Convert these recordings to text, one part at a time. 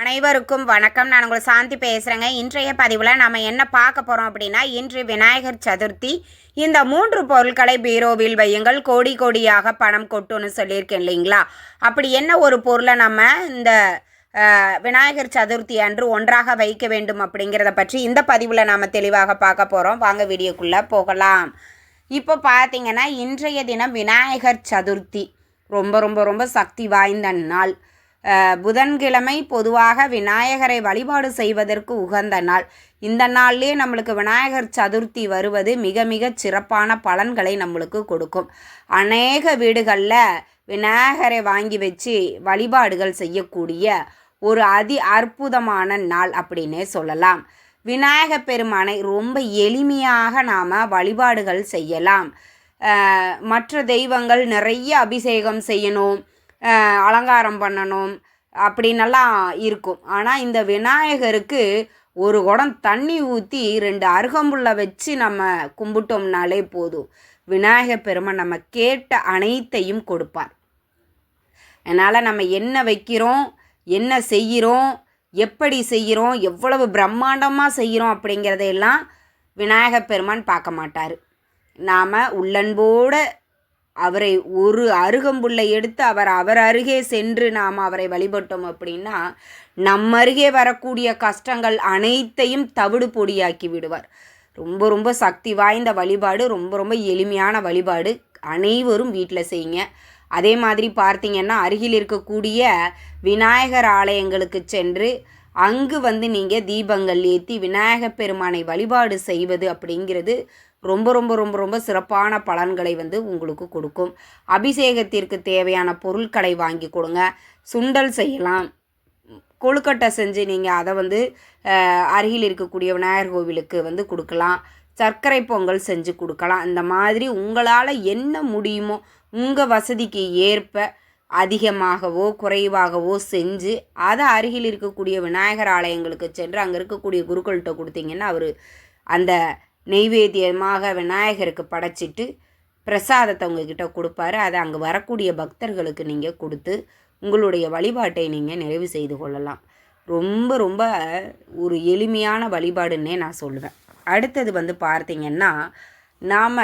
அனைவருக்கும் வணக்கம். நான் உங்களை சாந்தி பேசுகிறேங்க இன்றைய பதிவில் நம்ம என்ன பார்க்க போகிறோம் அப்படின்னா இன்று விநாயகர் சதுர்த்தி. இந்த மூன்று பொருட்களை பீரோவில் வையுங்கள். கோடி கோடியாக பணம் கொட்டுன்னு சொல்லியிருக்கேன் இல்லைங்களா? அப்படி என்ன ஒரு பொருளை நம்ம இந்த விநாயகர் சதுர்த்தி அன்று ஒன்றாக வைக்க வேண்டும் அப்படிங்கிறத பற்றி இந்த பதிவில் நாம் தெளிவாக பார்க்க போகிறோம் வாங்க வீடியோக்குள்ளே போகலாம். இப்போ பார்த்தீங்கன்னா இன்றைய தினம் விநாயகர் சதுர்த்தி. ரொம்ப ரொம்ப ரொம்ப சக்தி வாய்ந்த நாள். புதன்கிழமை பொதுவாக விநாயகரை வழிபாடு செய்வதற்கு உகந்த நாள். இந்த நாள்லேயே நம்மளுக்கு விநாயகர் சதுர்த்தி வருவது மிக மிக சிறப்பான பலன்களை நம்மளுக்கு கொடுக்கும். அநேக வீடுகளில் விநாயகரை வாங்கி வச்சு வழிபாடுகள் செய்யக்கூடிய ஒரு அதி அற்புதமான நாள் அப்படின்னே சொல்லலாம். விநாயக பெருமானை ரொம்ப எளிமையாக நாம் வழிபாடுகள் செய்யலாம். மற்ற தெய்வங்கள் நிறைய அபிஷேகம் செய்யணும். அலங்காரம் பண்ணணும் அப்படின்னெல்லாம் இருக்கும். ஆனால் இந்த விநாயகருக்கு ஒரு குடம் தண்ணி ஊற்றி ரெண்டு அருகம்புல்லை வச்சு நம்ம கும்பிட்டோம்னாலே போதும். விநாயகர் பெருமை நம்ம கேட்ட அனைத்தையும் கொடுப்பார். அதனால் நம்ம என்ன வைக்கிறோம் என்ன செய்கிறோம் எப்படி செய்கிறோம் எவ்வளவு பிரம்மாண்டமாக செய்கிறோம் அப்படிங்கிறதையெல்லாம் விநாயகர் பெருமான் பார்க்க மாட்டார். நாம் உள்ளன்போடு அவரை ஒரு அருகம்புல்லை எடுத்து அவர் அவர் அருகே சென்று நாம் அவரை வழிபட்டோம் அப்படின்னா நம்ம அருகே வரக்கூடிய கஷ்டங்கள் அனைத்தையும் தவிடு பொடியாக்கி விடுவார். ரொம்ப ரொம்ப சக்தி வாய்ந்த வழிபாடு ரொம்ப ரொம்ப எளிமையான வழிபாடு. அனைவரும் வீட்டில் செய்யுங்க. அதே மாதிரி பார்த்தீங்கன்னா அருகில் இருக்கக்கூடிய விநாயகர் ஆலயங்களுக்கு சென்று அங்கு வந்து நீங்கள் தீபங்கள் ஏற்றி விநாயகர் பெருமானை வழிபாடு செய்வது அப்படிங்கிறது ரொம்ப ரொம்ப ரொம்ப ரொம்ப சிறப்பான பலன்களை வந்து உங்களுக்கு கொடுக்கும். அபிஷேகத்திற்கு தேவையான பொருட்களை வாங்கி கொடுங்க. சுண்டல் செய்யலாம். கொழுக்கட்டை செஞ்சு நீங்கள் அதை வந்து அருகில் இருக்கக்கூடிய விநாயகர் கோவிலுக்கு வந்து கொடுக்கலாம். சர்க்கரை பொங்கல் செஞ்சு கொடுக்கலாம். இந்த மாதிரி உங்களால் என்ன முடியுமோ உங்கள் வசதிக்கு ஏற்ப அதிகமாகவோ குறைவாகவோ செஞ்சு அதை அருகில் இருக்கக்கூடிய விநாயகர் ஆலயங்களுக்கு சென்று அங்கே இருக்கக்கூடிய குருக்கள்கிட்ட கொடுத்தீங்கன்னா அவர் அந்த நெய்வேத்தியமாக விநாயகருக்கு படைச்சிட்டு பிரசாதத்தை உங்ககிட்ட கொடுப்பாரு. அதை அங்கே வரக்கூடிய பக்தர்களுக்கு நீங்கள் கொடுத்து உங்களுடைய வழிபாட்டை நீங்கள் நிறைவு செய்து கொள்ளலாம். ரொம்ப ரொம்ப ஒரு எளிமையான வழிபாடுன்னே நான் சொல்லுவேன். அடுத்தது வந்து பார்த்தீங்கன்னா நாம்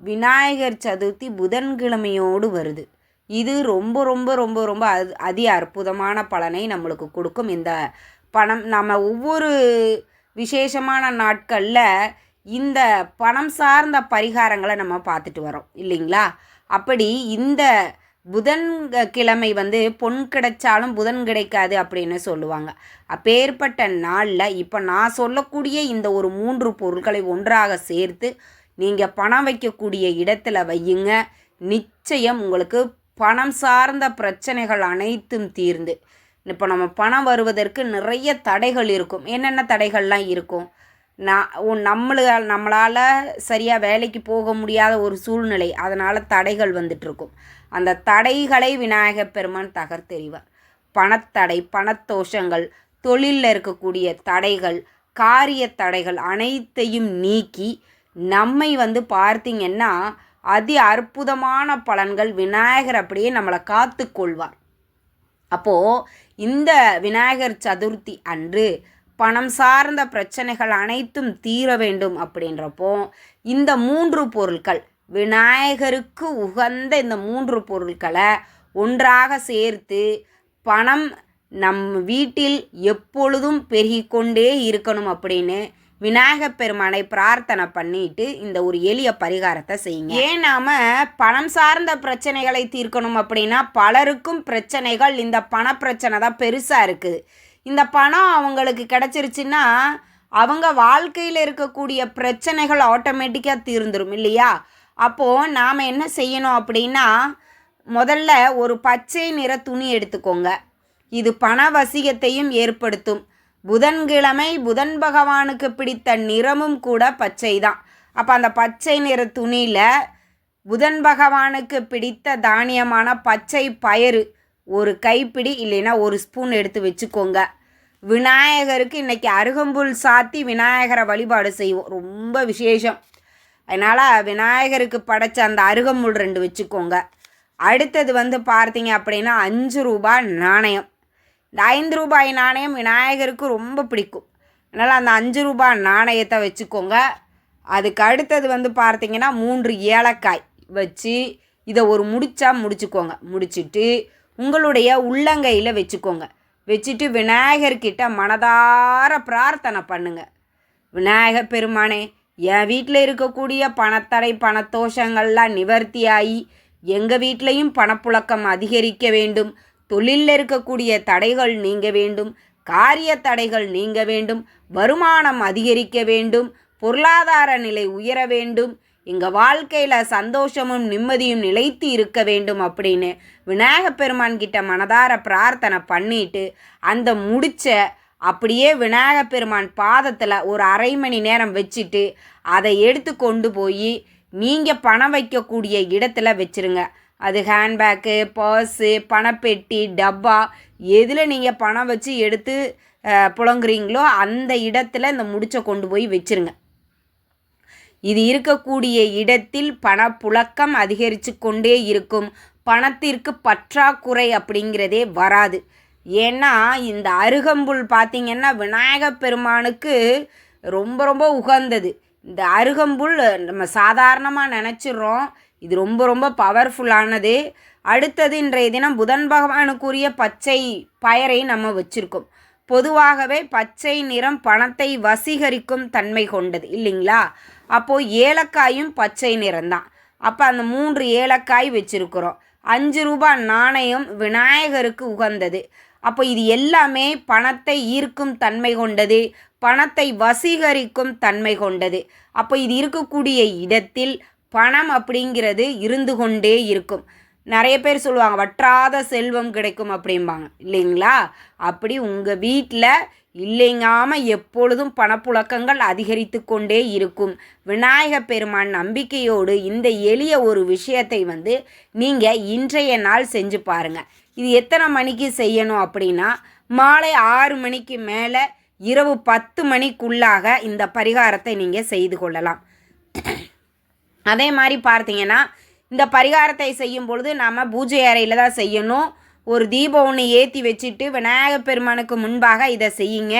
விநாயகர் சதுர்த்தி புதன்கிழமையோடு வருது. இது ரொம்ப ரொம்ப ரொம்ப ரொம்ப அது அதி அற்புதமான பலனை நம்மளுக்கு கொடுக்கும். இந்த பணம் நம்ம ஒவ்வொரு விசேஷமான நாட்களில் இந்த பணம் சார்ந்த பரிகாரங்களை நம்ம பார்த்துட்டு வரோம் இல்லைங்களா? அப்படி இந்த புதன் கிழமை வந்து பொன் கிடைச்சாலும் புதன் கிடைக்காது அப்படின்னு சொல்லுவாங்க. அப்பேற்பட்ட நாளில் இப்போ நான் சொல்லக்கூடிய இந்த ஒரு மூன்று பொருட்களை ஒன்றாக சேர்த்து நீங்கள் பணம் வைக்கக்கூடிய இடத்துல வையுங்க. நிச்சயம் உங்களுக்கு பணம் சார்ந்த பிரச்சனைகள் அனைத்தும் தீர்ந்து. இப்போ நம்ம பணம் வருவதற்கு நிறைய தடைகள் இருக்கும். என்னென்ன தடைகள்லாம் இருக்கும்? நான் நம்மளால் நம்மளால் சரியாக வேலைக்கு போக முடியாத ஒரு சூழ்நிலை. அதனால் தடைகள் வந்துட்டுருக்கும். அந்த தடைகளை விநாயகப் பெருமான் தகர்த்தெறிவார். பணத்தடை பணத்தோஷங்கள் தொழிலில் இருக்கக்கூடிய தடைகள் காரிய தடைகள் அனைத்தையும் நீக்கி நம்மை வந்து பார்த்தீங்கன்னா அதி அற்புதமான பலன்கள் விநாயகர் அப்படியே நம்மளை காத்து கொள்வார் அப்போது இந்த விநாயகர் சதுர்த்தி அன்று பணம் சார்ந்த பிரச்சனைகள் அனைத்தும் தீர வேண்டும் அப்படின்றப்போ இந்த மூன்று பொருட்கள் விநாயகருக்கு உகந்த இந்த மூன்று பொருட்களை ஒன்றாக சேர்த்து பணம் நம் வீட்டில் எப்பொழுதும் பெருகிக்கொண்டே இருக்கணும் அப்படின்னு விநாயகப் பெருமானை பிரார்த்தனை பண்ணிட்டு இந்த ஒரு எளிய பரிகாரத்தை செய்யுங்க. ஏன் நாம் பணம் சார்ந்த பிரச்சனைகளை தீர்க்கணும் அப்படின்னா பலருக்கும் பிரச்சனைகள் இந்த பண பிரச்சனை தான் பெருசாக இருக்குது இந்த பணம் அவங்களுக்கு கிடச்சிருச்சுன்னா அவங்க வாழ்க்கையில் இருக்கக்கூடிய பிரச்சனைகள் ஆட்டோமேட்டிக்காக தீர்ந்துடும் இல்லையா? அப்போது நாம் என்ன செய்யணும் அப்படின்னா முதல்ல ஒரு பச்சை நிற துணி எடுத்துக்கோங்க. இது பண வசியத்தையும் ஏற்படுத்தும். புதன்கிழமை புதன் பகவானுக்கு பிடித்த நிறமும் கூட பச்சை தான் அப்போ அந்த பச்சை நிற துணியில் புதன் பகவானுக்கு பிடித்த தானியமான பச்சை பயறு ஒரு கைப்பிடி இல்லைன்னா ஒரு ஸ்பூன் எடுத்து வச்சுக்கோங்க. விநாயகருக்கு இன்றைக்கி அருகம்புல் சாத்தி விநாயகரை வழிபாடு செய்வோம். ரொம்ப விசேஷம். அதனால் விநாயகருக்கு படைச்ச அந்த அருகம்புல் ரெண்டு வச்சுக்கோங்க. அடுத்தது வந்து பார்த்தீங்க அப்படின்னா அஞ்சு ரூபாய் நாணயம். இந்த ஐந்து ரூபாய் நாணயம் விநாயகருக்கு ரொம்ப பிடிக்கும். அதனால் அந்த அஞ்சு ரூபாய் நாணயத்தை வச்சுக்கோங்க. அதுக்கு அடுத்தது வந்து பார்த்தீங்கன்னா மூன்று ஏலக்காய் வச்சு இதை ஒரு முடிச்சா முடிச்சுக்கோங்க. முடிச்சிட்டு உங்களுடைய உள்ளங்கையில் வச்சுக்கோங்க. வச்சுட்டு விநாயகர்கிட்ட மனதார பிரார்த்தனை பண்ணுங்க. விநாயகர் பெருமானே என் வீட்டில் இருக்கக்கூடிய பணத்தடை பணத்தோஷங்கள்லாம் நிவர்த்தியாகி எங்கள் வீட்லேயும் பணப்புழக்கம் அதிகரிக்க வேண்டும். தொழிலில் இருக்கக்கூடிய தடைகள் நீங்க வேண்டும். காரிய தடைகள் நீங்க வேண்டும். வருமானம் அதிகரிக்க வேண்டும். பொருளாதார நிலை உயர வேண்டும். எங்கள் வாழ்க்கையில் சந்தோஷமும் நிம்மதியும் நிலைத்து இருக்க வேண்டும் அப்படின்னு விநாயக பெருமான் கிட்ட மனதார பிரார்த்தனை பண்ணிட்டு அந்த முடிச்ச அப்படியே விநாயக பெருமான் பாதத்தில் ஒரு அரை மணி நேரம் வச்சுட்டு அதை எடுத்து கொண்டு போய் நீங்கள் பணம் வைக்கக்கூடிய இடத்துல வச்சுருங்க. அது ஹேண்ட்பேக்கு பர்ஸு பணப்பெட்டி டப்பா எதில் நீங்கள் பணம் வச்சு எடுத்து புழங்குறீங்களோ அந்த இடத்துல இந்த முடிச்சை கொண்டு போய் வச்சிருங்க. இது இருக்கக்கூடிய இடத்தில் பணப்புழக்கம் அதிகரித்து கொண்டே இருக்கும். பணத்திற்கு பற்றாக்குறை அப்படிங்கிறதே வராது. ஏன்னா இந்த அருகம்புல் பார்த்திங்கன்னா விநாயகப் பெருமானுக்கு ரொம்ப ரொம்ப உகந்தது. இந்த அருகம்புல் நம்ம சாதாரணமாக நினச்சிடுறோம். இது ரொம்ப ரொம்ப பவர்ஃபுல்லானது. அடுத்தது இன்றைய தினம் புதன் பகவானுக்குரிய பச்சை பயரை நம்ம வச்சுருக்கோம். பொதுவாகவே பச்சை நிறம் பணத்தை வசீகரிக்கும் தன்மை கொண்டது இல்லைங்களா? அப்போது ஏலக்காயும் பச்சை நிறம்தான். அப்போ அந்த மூன்று ஏலக்காய் வச்சுருக்குறோம். அஞ்சு ரூபாய் நாணயம் விநாயகருக்கு உகந்தது. அப்போ இது எல்லாமே பணத்தை ஈர்க்கும் தன்மை கொண்டது. பணத்தை வசீகரிக்கும் தன்மை கொண்டது. அப்போ இது இருக்கக்கூடிய இடத்தில் பணம் அப்படிங்கிறது இருந்து கொண்டே இருக்கும். நிறைய பேர் சொல்லுவாங்க வற்றாத செல்வம் கிடைக்கும் அப்படிம்பாங்க. இல்லைங்களா? அப்படி உங்கள் வீட்டில் இல்லைங்காமல் எப்பொழுதும் பணப்புழக்கங்கள் அதிகரித்து கொண்டே இருக்கும். விநாயக பெருமான் நம்பிக்கையோடு இந்த எளிய ஒரு விஷயத்தை வந்து நீங்கள் இன்றைய நாள் செஞ்சு பாருங்கள் இது எத்தனை மணிக்கு செய்யணும் அப்படின்னா மாலை ஆறு மணிக்கு மேலே இரவு பத்து மணிக்குள்ளாக இந்த பரிகாரத்தை நீங்கள் செய்து கொள்ளலாம். அதே மாதிரி பார்த்தீங்கன்னா இந்த பரிகாரத்தை செய்யும் பொழுது நாம் பூஜை அறையில் தான் செய்யணும். ஒரு தீபம் ஒன்று ஏற்றி வச்சுட்டு விநாயகர் பெருமானுக்கு முன்பாக இதை செய்யுங்க.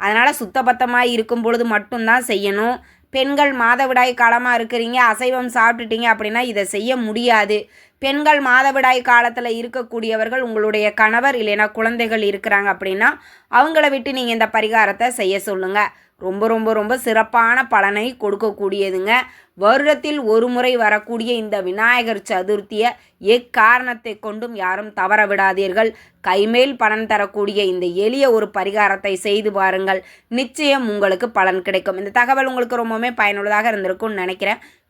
அதனால் சுத்தபத்தமாக இருக்கும் பொழுது மட்டும்தான் செய்யணும். பெண்கள் மாதவிடாய் காலமாக இருக்கிறீங்க அசைவம் சாப்பிட்டுட்டீங்க அப்படின்னா இதை செய்ய முடியாது. பெண்கள் மாதவிடாய் காலத்தில் இருக்கக்கூடியவர்கள் உங்களுடைய கணவர் இல்லைன்னா குழந்தைகள் இருக்கிறாங்க அப்படின்னா அவங்கள விட்டு நீங்கள் இந்த பரிகாரத்தை செய்ய சொல்லுங்கள் ரொம்ப ரொம்ப ரொம்ப சிறப்பான பலனை கொடுக்கக்கூடியதுங்க. வருடத்தில் ஒரு முறை வரக்கூடிய இந்த விநாயகர் சதுர்த்தியை எக்காரணத்தை கொண்டும் யாரும் தவற விடாதீர்கள். கைமேல் பலன் தரக்கூடிய இந்த எளிய ஒரு பரிகாரத்தை செய்து பாருங்கள். நிச்சயம் உங்களுக்கு பலன் கிடைக்கும். இந்த தகவல் உங்களுக்கு ரொம்பவுமே பயனுள்ளதாக இருந்திருக்கும்னு நினைக்கிறேன்.